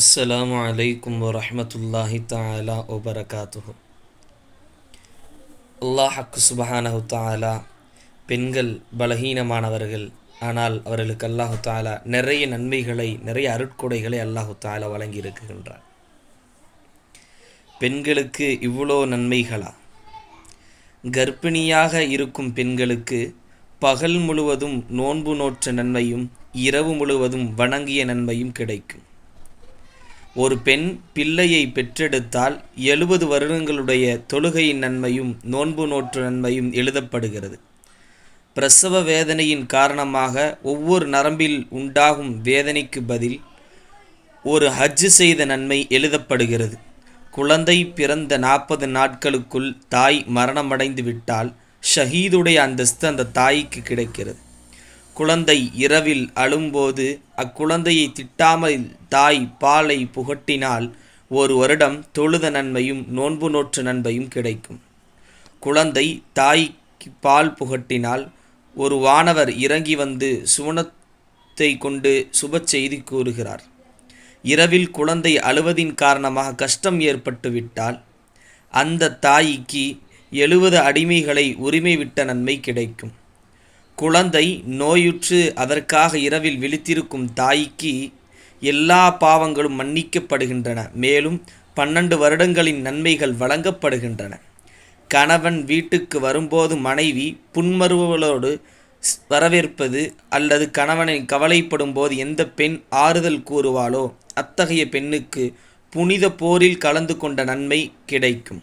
அஸ்லாம் அலைக்கும் வரமத்துல்லாஹி தாலா ஒபரகாத்து அல்லாஹ் ஹக்கு சுபஹானஹு தாலா பெண்கள் பலகீனமானவர்கள். ஆனால் அவர்களுக்கு அல்லாஹு தாலா நிறைய நன்மைகளை நிறைய அருட்கொடைகளை அல்லாஹு தாலா வழங்கி இருக்குகின்றார் பெண்களுக்கு இவ்வளோ நன்மைகளா? கர்ப்பிணியாக இருக்கும் பெண்களுக்கு பகல் முழுவதும் நோன்பு நோற்ற நன்மையும் இரவு முழுவதும் வணங்கிய நன்மையும் கிடைக்கும். ஒரு பெண் பிள்ளையை பெற்றெடுத்தால் எழுபது வருடங்களுடைய தொழுகையின் நன்மையும் நோன்பு நோற்று நன்மையும் எழுதப்படுகிறது. பிரசவ வேதனையின் காரணமாக ஒவ்வொரு நரம்பில் உண்டாகும் வேதனைக்கு பதில் ஒரு ஹஜ்ஜு செய்த நன்மை எழுதப்படுகிறது. குழந்தை பிறந்த நாற்பது நாட்களுக்குள் தாய் மரணமடைந்து விட்டால் ஷஹீதுடைய அந்தஸ்து அந்த தாய்க்கு கிடைக்கிறது. குழந்தை இரவில் அழும்போது அக்குழந்தையை திட்டாமல் தாய் பாலை புகட்டினால் ஒரு வருடம் தொழுத நன்மையும் நோன்பு நோற்று நன்மையும் கிடைக்கும். குழந்தை தாய்க்கு பால் புகட்டினால் ஒரு வானவர் இறங்கி வந்து சுவனத்தை கொண்டு சுப செய்தி கூறுகிறார். இரவில் குழந்தை அழுவதின் காரணமாக கஷ்டம் ஏற்பட்டுவிட்டால் அந்த தாய்க்கு எழுபது அடிமைகளை உரிமை விட்ட நன்மை கிடைக்கும். குழந்தை நோயுற்று அதற்காக இரவில் விழித்திருக்கும் தாய்க்கு எல்லா பாவங்களும் மன்னிக்கப்படுகின்றன. மேலும் பன்னெண்டு வருடங்களின் நன்மைகள் வழங்கப்படுகின்றன. கணவன் வீட்டுக்கு வரும்போது மனைவி புன்மருவலோடு வரவேற்பது அல்லது கணவனை கவலைப்படும் போது எந்த பெண் ஆறுதல் கூறுவாளோ அத்தகைய பெண்ணுக்கு புனித போரில் கலந்து கொண்ட நன்மை கிடைக்கும்.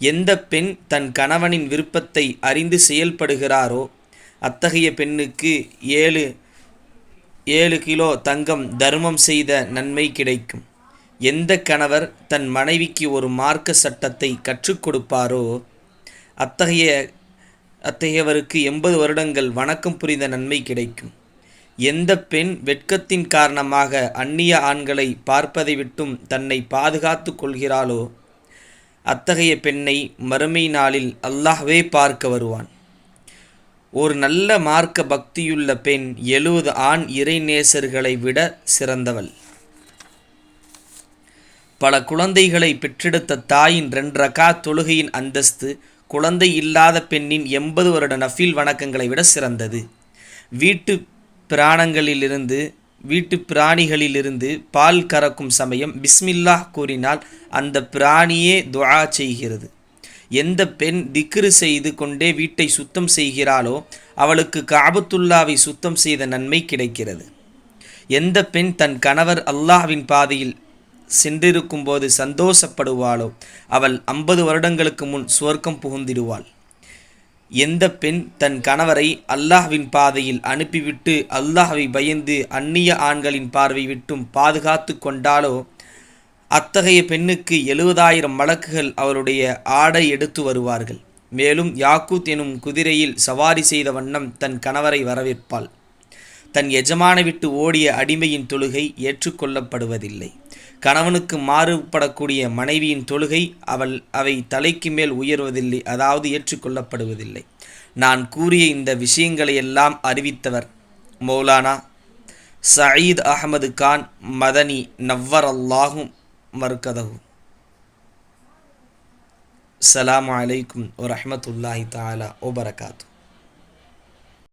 எந்த பெண் தன் கணவனின் விருப்பத்தை அறிந்து செயல்படுகிறாரோ அத்தகைய பெண்ணுக்கு ஏழு ஏழு கிலோ தங்கம் தர்மம் செய்த நன்மை கிடைக்கும். எந்த கணவர் தன் மனைவிக்கு ஒரு மார்க்க சட்டத்தை கற்றுக் கொடுப்பாரோ அத்தகைய அத்தகையவருக்கு எண்பது வருடங்கள் வணக்கம் புரிந்த நன்மை கிடைக்கும். எந்த பெண் வெட்கத்தின் காரணமாக அந்நிய ஆண்களை பார்ப்பதை விட்டும் தன்னை பாதுகாத்து கொள்கிறாளோ அத்தகைய பெண்ணை மறுமை நாளில் அல்லாஹ்வே பார்க்க வருவான். ஒரு நல்ல மார்க்க பக்தியுள்ள பெண் எழுபது ஆண் இறைநேசர்களை விட சிறந்தவள். பல குழந்தைகளை பெற்றெடுத்த தாயின் ரெண்டரக்கா தொழுகையின் அந்தஸ்து குழந்தை இல்லாத பெண்ணின் எண்பது வருட நஃபீல் வணக்கங்களை விட சிறந்தது. வீட்டு பிராணங்களிலிருந்து வீட்டு பிராணிகளிலிருந்து பால் கறக்கும் சமயம் பிஸ்மில்லாஹ் கூறினால் அந்த பிராணியே துவா செய்கிறது. எந்த பெண் திக்ரு செய்து கொண்டே வீட்டை சுத்தம் செய்கிறாளோ அவளுக்கு காபத்துல்லாவை சுத்தம் செய்த நன்மை கிடைக்கிறது. எந்த பெண் தன் கணவர் அல்லாஹ்வின் பாதையில் சென்றிருக்கும் போது சந்தோஷப்படுவாளோ அவள் ஐம்பது வருடங்களுக்கு முன் சுவர்க்கம் புகுந்திடுவாள். எந்த பெண் தன் கணவரை அல்லாஹ்வின் பாதையில் அனுப்பிவிட்டு அல்லாஹ்வை பயந்து அந்நிய ஆண்களின் பார்வை விட்டும் பாதுகாத்து கொண்டாலோ அத்தகைய பெண்ணுக்கு எழுபதாயிரம் வழக்குகள் அவளுடைய ஆடை எடுத்து வருவார்கள். மேலும் யாக்கூத் எனும் குதிரையில் சவாரி செய்த வண்ணம் தன் கணவரை வரவேற்பாள். தன் எஜமான விட்டு ஓடிய அடிமையின் தொழுகை ஏற்றுக்கொள்ளப்படுவதில்லை. கணவனுக்கு மாறுபடக்கூடிய மனைவியின் தொழுகை அவள் அவை தலைக்கு மேல் உயர்வதில்லை அதாவது ஏற்றுக்கொள்ளப்படுவதில்லை. நான் கூறிய இந்த விஷயங்களை எல்லாம் அறிவித்தவர் மௌலானா சயீத் அகமது கான் மதனி நவ்வர் அல்லாஹும் மறுக்கதகு அஸ்லாம் வலைக்கும் வரமத்துல்லாஹி தாலா ஓபரகாத்து